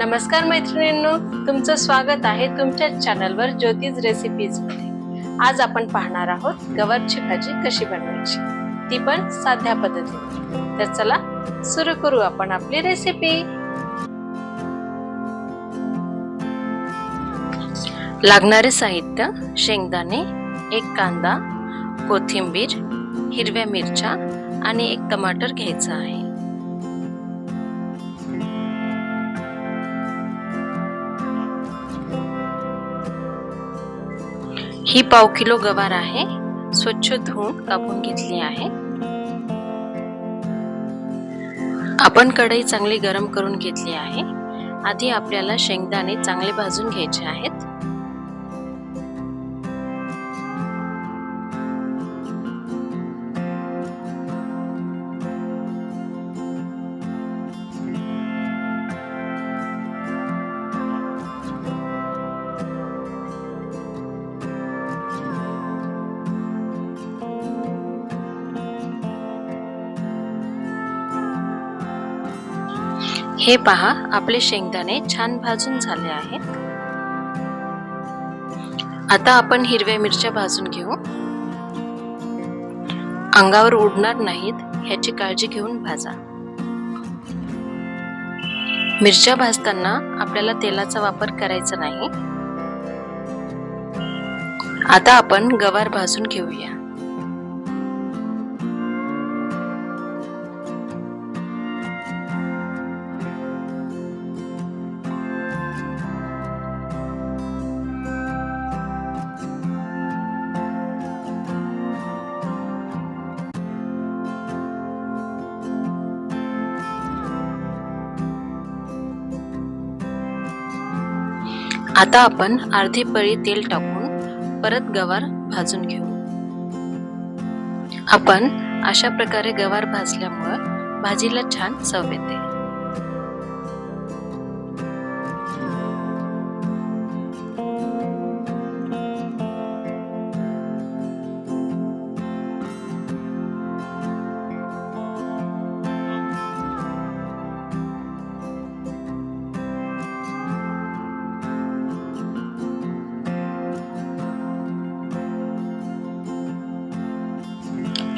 नमस्कार मैत्रिणींनो तुमचं स्वागत आहे तुमच्या चॅनलवर ज्योतिष रेसिपीजमध्ये. आज आपण पाहणार आहोत गवारची भाजी कशी बनवायची ती पण साध्या पद्धतीने. तर चला सुरू करू आपण आपली रेसिपी लागणारे साहित्य शेंगदाणे एक कांदा कोथिंबीर हिरव्या मिरच्या आणि एक टमाटर घ्यायचा आहे. ही पाव किलो गवार आहे. स्वच्छ धुवून कापून घेतली आहे. आपण कढई चांगली गरम करून घेतली आहे. आधी आपल्याला शेंगदाणे चांगले भाजून घ्यायचे आहेत. हे पहा आपले शेंगदाणे छान भाजून झाले आहेत. आता आपण हिरव्या मिरच्या भाजून घेऊ. अंगावर उडणार नाहीत ह्याची काळजी घेऊन भाजा. मिरच्या भाजताना आपल्याला तेलाचा वापर करायचा नाही. आता आपण गवार भाजून घेऊया. आता आपण अर्धी पळी तेल टाकून परत गवार भाजून घेऊ. आपण अशा प्रकारे गवार भाजल्यामुळं भाजीला छान चव येते.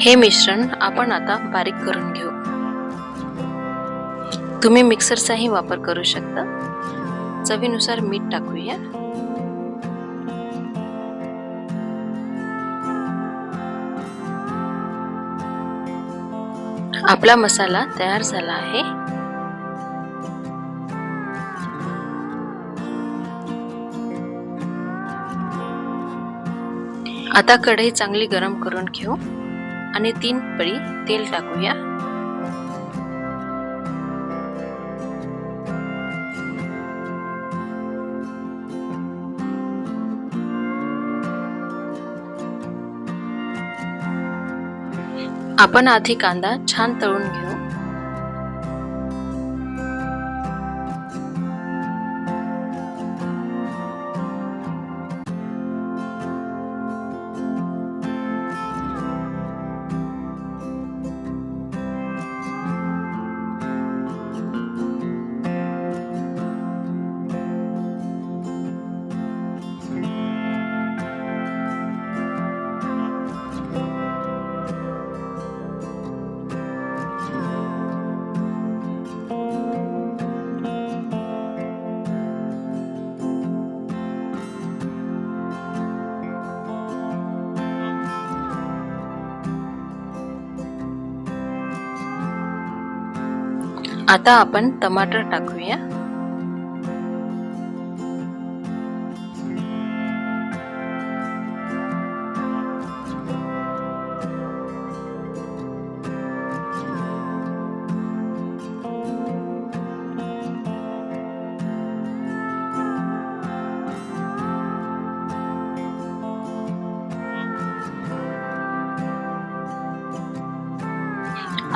हे मिश्रण आपण आता बारीक करून घेऊ. तुम्ही मिक्सरचाही वापर करू शकता. चवीनुसार मीठ टाकूया. आपला मसाला तयार झाला आहे. आता कढई चांगली गरम करून घेऊ. आणि तीन पळी तेल टाकूया. आपण आधी कांदा छान तळून घेऊ. आता आपण टमाटर टाकूया.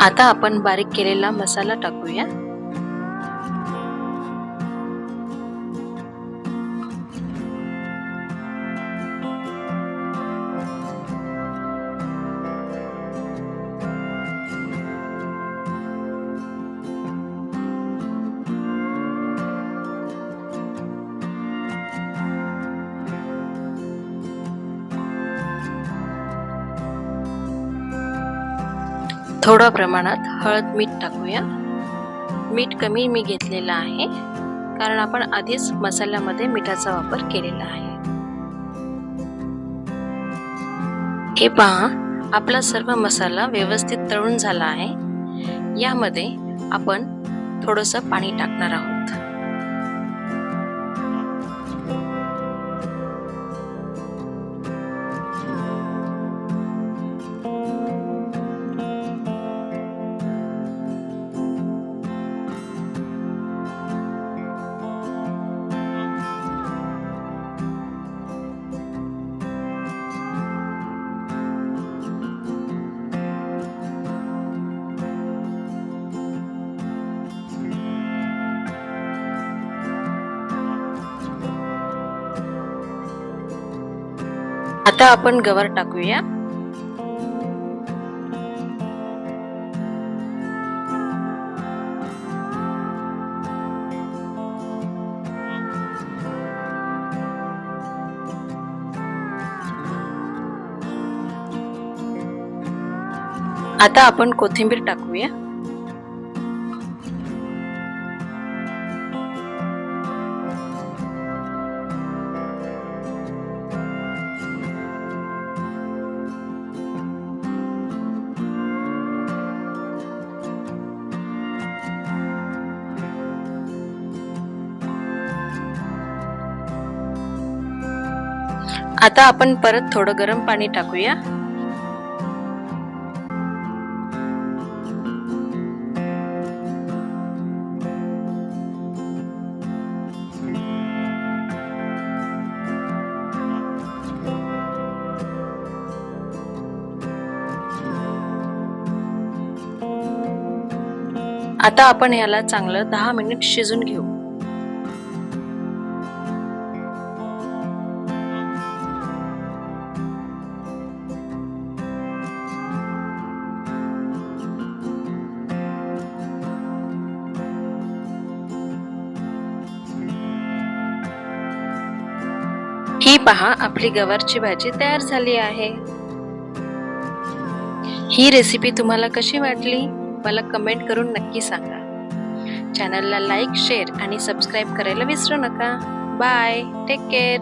आता आपण बारीक केलेला मसाला टाकूया. थोड्या प्रमाणात हळद मीठ टाकूया. मीठ कमी मी घेतलेलं आहे कारण आपण आधीच मसाल्यामध्ये मिठाचा वापर केलेला आहे. हे पहा आपला सर्व मसाला व्यवस्थित तळून झाला आहे. यामध्ये आपण थोडंसं पाणी टाकणार आहोत. आता आपण गवार टाकूया. आता आपण कोथिंबीर टाकूया. आता आपण परत थोडं गरम पाणी टाकूया. आता आपण याला चांगलं दहा मिनिट शिजून घेऊ. ही पहा आपली गवारची भाजी तयार झाली आहे. ही रेसिपी तुम्हाला कशी वाटली मला कमेंट करून नक्की सांगा. चॅनलला लाईक शेअर आणि सबस्क्राईब करायला विसरू नका. Bye take care